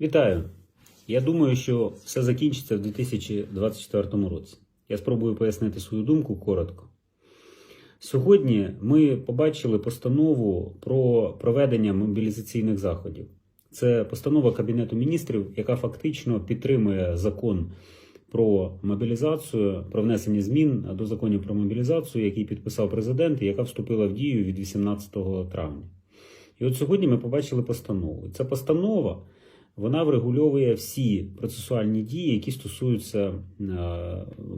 Вітаю! Я думаю, що все закінчиться в 2024 році. Я спробую пояснити свою думку коротко. Сьогодні ми побачили постанову про проведення мобілізаційних заходів. Це постанова Кабінету міністрів, яка фактично підтримує закон про мобілізацію, про внесення змін до законів про мобілізацію, який підписав президент, і яка вступила в дію від 18 травня. І от сьогодні ми побачили постанову. Ця постанова вона врегульовує всі процесуальні дії, які стосуються е,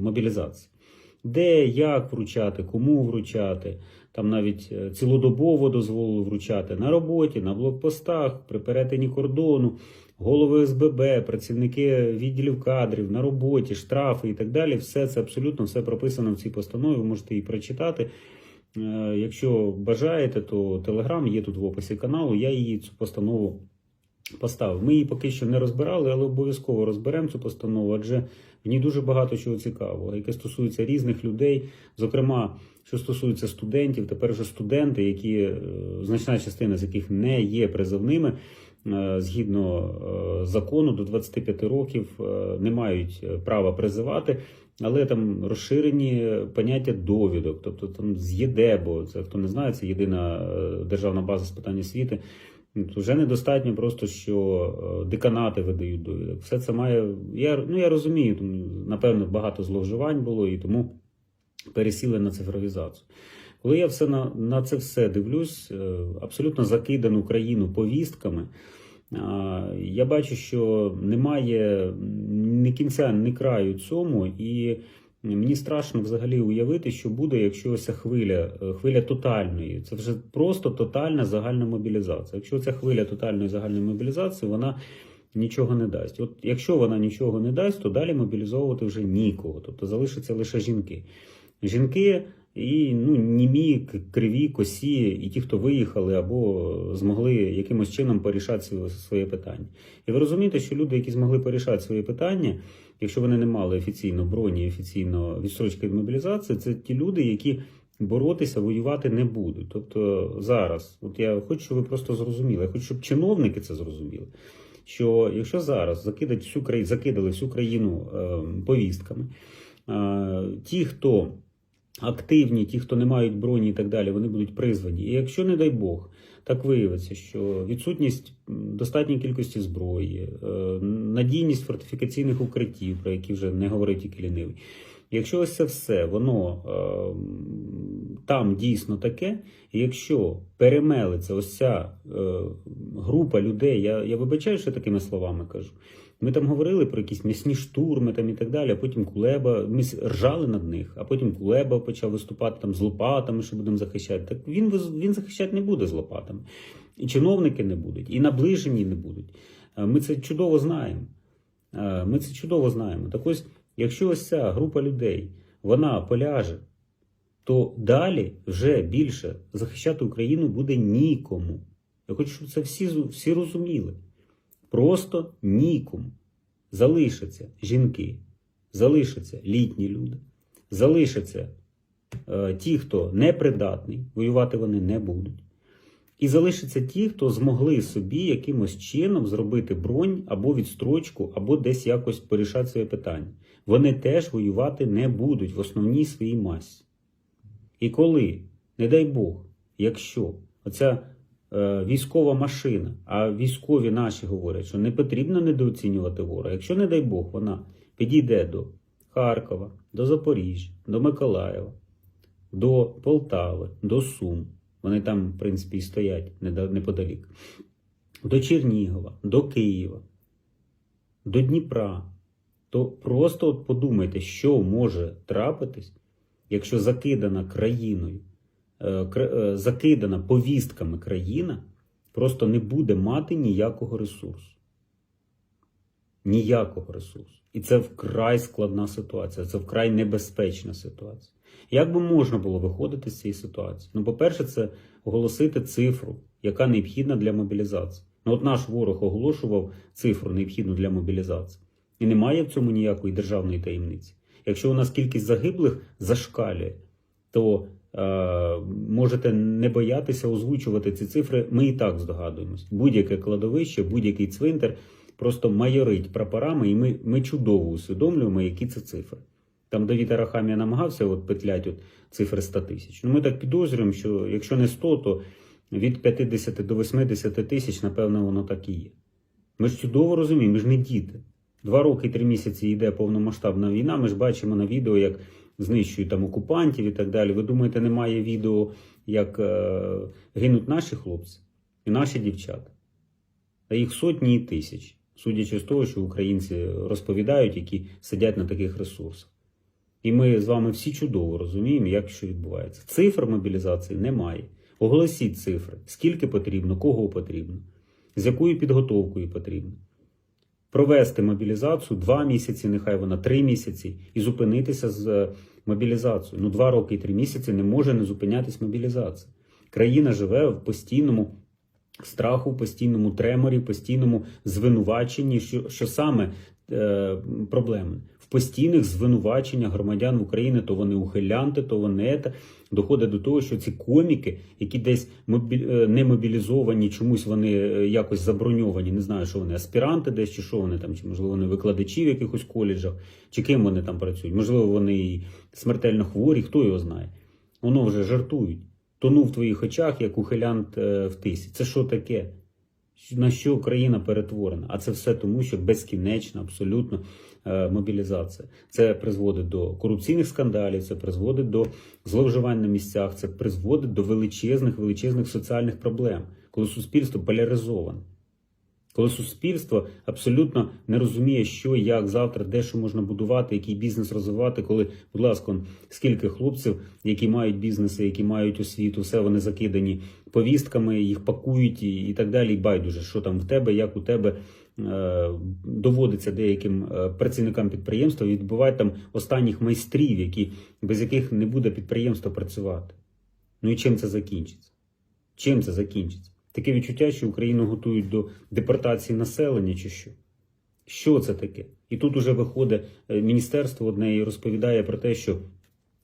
мобілізації. Де, як вручати, кому вручати, там навіть е, цілодобово дозволили вручати на роботі, на блокпостах, при перетині кордону, голови СББ, працівники відділів кадрів, на роботі, штрафи і так далі. Все це абсолютно все прописано в цій постанові. Ви можете її прочитати. Е, Якщо бажаєте, то телеграм є тут в описі каналу. Я її цю постанову поставив. Ми її поки що не розбирали, але обов'язково розберемо цю постанову, адже в ній дуже багато чого цікавого, яке стосується різних людей, зокрема, що стосується студентів, тепер вже студенти, які е, значна частина з яких не є призовними. е, Згідно е, закону, до 25 років не мають права призивати, але там розширені поняття довідок, тобто там з ЄДЕБО, це хто не знає, це єдина державна база з питань освіти. Ну, Вже недостатньо просто, що е, деканати видають довідок. Все це має. Я, ну, я розумію, тому, напевно, багато зловживань було і тому пересіли на цифровізацію. Коли я все на, на це все дивлюсь, е, абсолютно закидану країну повістками, я бачу, що немає ні кінця, ні краю цьому, і мені страшно взагалі уявити, що буде, якщо ця хвиля, е, хвиля тотальної, це вже просто тотальна загальна мобілізація. Якщо ця хвиля тотальної загальної мобілізації, вона нічого не дасть. От якщо вона нічого не дасть, то далі мобілізовувати вже нікого, тобто залишаться лише жінки. Жінки і ну, німі, криві, косі, і ті, хто виїхали або змогли якимось чином порішати своє- питання. І ви розумієте, що люди, які змогли порішати своє питання, якщо вони не мали офіційно броні, офіційно відстрочки від мобілізації, це ті люди, які боротися, воювати не будуть. Тобто зараз, от я хочу, щоб ви просто зрозуміли, я хочу, щоб чиновники це зрозуміли. Що якщо зараз закидать всю країну, закидали всю країну е, повістками, е, ті, хто активні, ті, хто не мають броні і так далі, вони будуть призвані. І якщо, не дай Бог, так виявиться, що відсутність достатньої кількості зброї, е, надійність фортифікаційних укриттів, про які вже не говорить тільки лінивий. Якщо ось це все, воно е, там дійсно таке, і якщо перемелиться ось ця е, група людей, я, я вибачаю, що такими словами кажу. Ми там говорили про якісь м'ясні штурми там і так далі, а потім Кулеба, ми ржали над них, а потім Кулеба почав виступати там з лопатами, що будемо захищати. Так він, він захищати не буде з лопатами. І чиновники не будуть, і наближені не будуть. Ми це чудово знаємо. Ми це чудово знаємо. Так ось, якщо ось ця група людей вона поляже, то далі вже більше захищати Україну буде нікому. Я хочу, щоб це всі, всі розуміли. Просто нікому. Залишаться жінки, залишаться літні люди, залишаться е, ті, хто непридатний, воювати вони не будуть. І залишаться ті, хто змогли собі якимось чином зробити бронь або відстрочку, або десь якось порішати своє питання. Вони теж воювати не будуть в основній своїй масі. І коли, не дай Бог, якщо оця військова машина, а військові наші говорять, що не потрібно недооцінювати ворога, якщо, не дай Бог, вона підійде до Харкова, до Запоріжжя, до Миколаєва, до Полтави, до Сум, вони там, в принципі, і стоять неподалік, до Чернігова, до Києва, до Дніпра, то просто от подумайте, що може трапитись, якщо закидана країною, е, кра- е, закидана повістками країна, просто не буде мати ніякого ресурсу. Ніякого ресурсу. І це вкрай складна ситуація, це вкрай небезпечна ситуація. Як би можна було виходити з цієї ситуації? Ну, по-перше, це оголосити цифру, яка необхідна для мобілізації. Ну, от наш ворог оголошував цифру, необхідну для мобілізації. І немає в цьому ніякої державної таємниці. Якщо у нас кількість загиблих зашкалює, то е, можете не боятися озвучувати ці цифри. Ми і так здогадуємось. Будь-яке кладовище, будь-який цвинтар просто майорить прапорами, і ми, ми чудово усвідомлюємо, які це цифри. Там Давід Арахамія намагався от петлять от цифри 100 тисяч. Ну, ми так підозрюємо, що якщо не 100, то від 50 до 80 тисяч, напевно, воно так і є. Ми ж чудово розуміємо, ми ж не діти. Два роки три місяці йде повномасштабна війна. Ми ж бачимо на відео, як знищують там окупантів і так далі. Ви думаєте, немає відео, як е, гинуть наші хлопці і наші дівчата? А їх сотні і тисяч, судячи з того, що українці розповідають, які сидять на таких ресурсах. І ми з вами всі чудово розуміємо, як що відбувається. Цифр мобілізації немає. Оголосіть цифри, скільки потрібно, кого потрібно, з якою підготовкою потрібно. Провести мобілізацію два місяці, нехай вона три місяці, і зупинитися з е, мобілізацією. Ну, два роки і три місяці не може не зупинятись мобілізація. Країна живе в постійному страху, постійному треморі, постійному звинуваченні, що, що саме е, проблеми. Постійних звинуваченнях громадян України, то вони ухилянти, то вони це. Доходить до того, що ці коміки, які десь е, не мобілізовані, чомусь вони е, якось заброньовані, не знаю, що вони аспіранти десь, чи що вони там, чи можливо вони викладачі в якихось коледжах, чи ким вони там працюють. Можливо, вони і смертельно хворі, хто його знає. Воно вже жартують. Тону в твоїх очах, як ухилянт е, в тисі. Це що таке? На що Україна перетворена? А це все тому, що безкінечна, абсолютно е, мобілізація. Це призводить до корупційних скандалів, це призводить до зловживань на місцях, це призводить до величезних, величезних соціальних проблем, коли суспільство поляризоване. Коли суспільство абсолютно не розуміє, що, як завтра, де що можна будувати, який бізнес розвивати, коли, будь ласка, скільки хлопців, які мають бізнеси, які мають освіту, все вони закидані повістками, їх пакують і, і так далі. І байдуже, що там в тебе, як у тебе е, доводиться деяким е, працівникам підприємства відбувати там останніх майстрів, які, без яких не буде підприємство працювати. Ну і чим це закінчиться? Чим це закінчиться? Таке відчуття, що Україну готують до депортації населення, чи що? Що це таке? І тут уже виходить е, міністерство одне і розповідає про те, що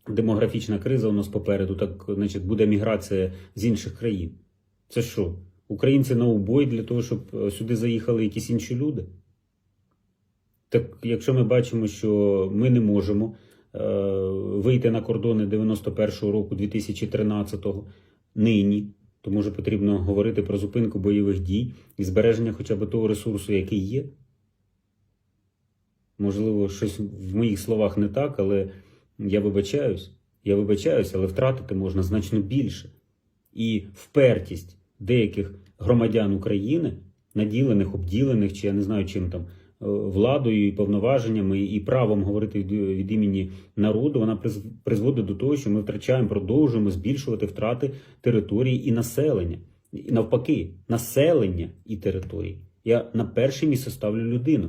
демографічна криза у нас попереду, так значить, буде міграція з інших країн. Це що? Українці на убой для того, щоб е, сюди заїхали якісь інші люди? Так якщо ми бачимо, що ми не можемо е, вийти на кордони 91-го року, 2013-го, нині, то може потрібно говорити про зупинку бойових дій і збереження хоча б того ресурсу, який є. Можливо, щось в моїх словах не так, але я вибачаюсь. Я вибачаюсь, але втратити можна значно більше. І впертість деяких громадян України, наділених, обділених, чи я не знаю, чим там, владою і повноваженнями і правом говорити від, імені народу, вона приз- призводить до того, що ми втрачаємо, продовжуємо збільшувати втрати території і населення. І навпаки, населення і території. Я на перше місце ставлю людину,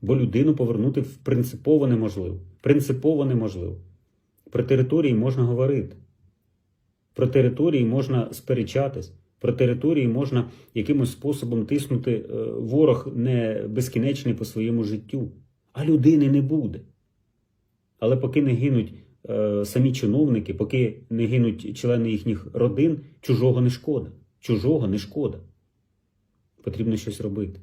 бо людину повернути принципово неможливо. Принципово неможливо. Про території можна говорити. Про території можна сперечатись, про території можна якимось способом тиснути. Е, Ворог не безкінечний по своєму життю, а людини не буде. Але поки не гинуть е, самі чиновники, поки не гинуть члени їхніх родин, чужого не шкода. Чужого не шкода. Потрібно щось робити.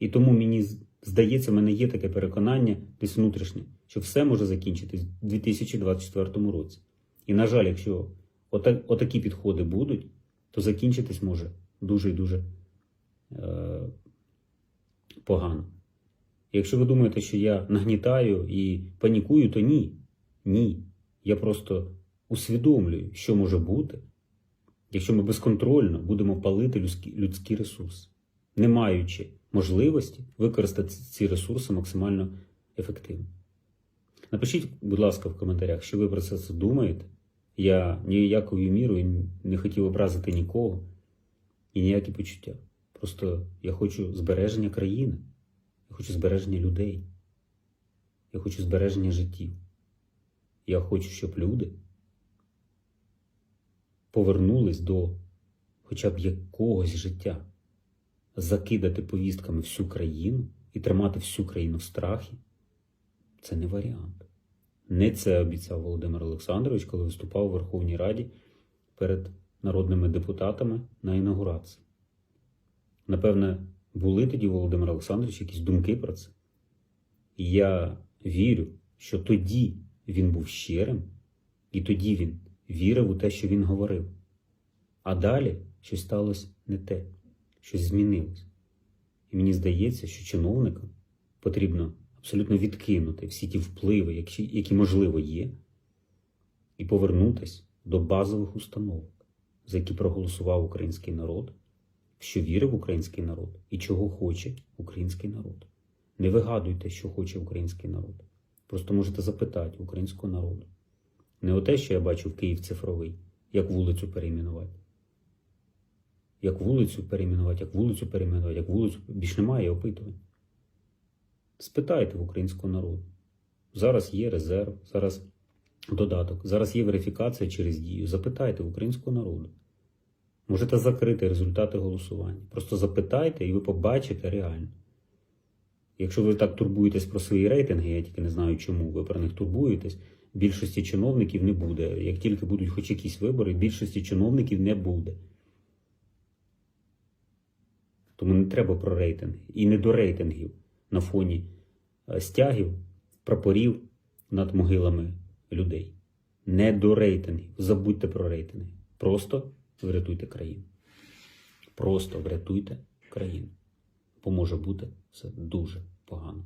І тому мені здається, в мене є таке переконання десь внутрішнє, що все може закінчитись у 2024 році. І, на жаль, якщо ота- отакі підходи будуть, то закінчитись може дуже і дуже е, погано. Якщо ви думаєте, що я нагнітаю і панікую, то ні. Ні. Я просто усвідомлюю, що може бути, якщо ми безконтрольно будемо палити людські, людські ресурси, не маючи можливості використати ці ресурси максимально ефективно. Напишіть, будь ласка, в коментарях, що ви про це думаєте. Я ніякою мірою не хотів образити нікого і ніякі почуття. Просто я хочу збереження країни, я хочу збереження людей, я хочу збереження життів. Я хочу, щоб люди повернулись до хоча б якогось життя, закидати повістками всю країну і тримати всю країну в страхі це не варіант. Не це обіцяв Володимир Олександрович, коли виступав у Верховній Раді перед народними депутатами на інаугурації. Напевне, Були тоді, Володимир Олександрович, якісь думки про це. І я вірю, що тоді він був щирим, і тоді він вірив у те, що він говорив. А далі щось сталося не те, щось змінилось. І мені здається, що чиновникам потрібно абсолютно відкинути всі ті впливи, які, які можливо є, і повернутися до базових установок, за які проголосував український народ, що вірив український народ і чого хоче український народ. Не вигадуйте, що хоче український народ. Просто можете запитати українського народу. Не оте, що я бачу в Київ цифровий, як вулицю перейменувати. Як вулицю перейменувати, як вулицю перейменувати, як вулицю. Більш немає опитувань. Спитайте в українського народу. Зараз є резерв, зараз додаток, зараз є верифікація через дію. Запитайте в українського народу. Можете закрити результати голосування. Просто запитайте і ви побачите реально. Якщо ви так турбуєтесь про свої рейтинги, я тільки не знаю, чому ви про них турбуєтесь. Більшості чиновників не буде. Як тільки будуть хоч якісь вибори, більшості чиновників не буде. Тому не треба про рейтинги. І не до рейтингів на фоні е, стягів, прапорів над могилами людей. Не до рейтингів. Забудьте про рейтинги. Просто врятуйте країну. Просто врятуйте країну. Бо може бути все дуже погано.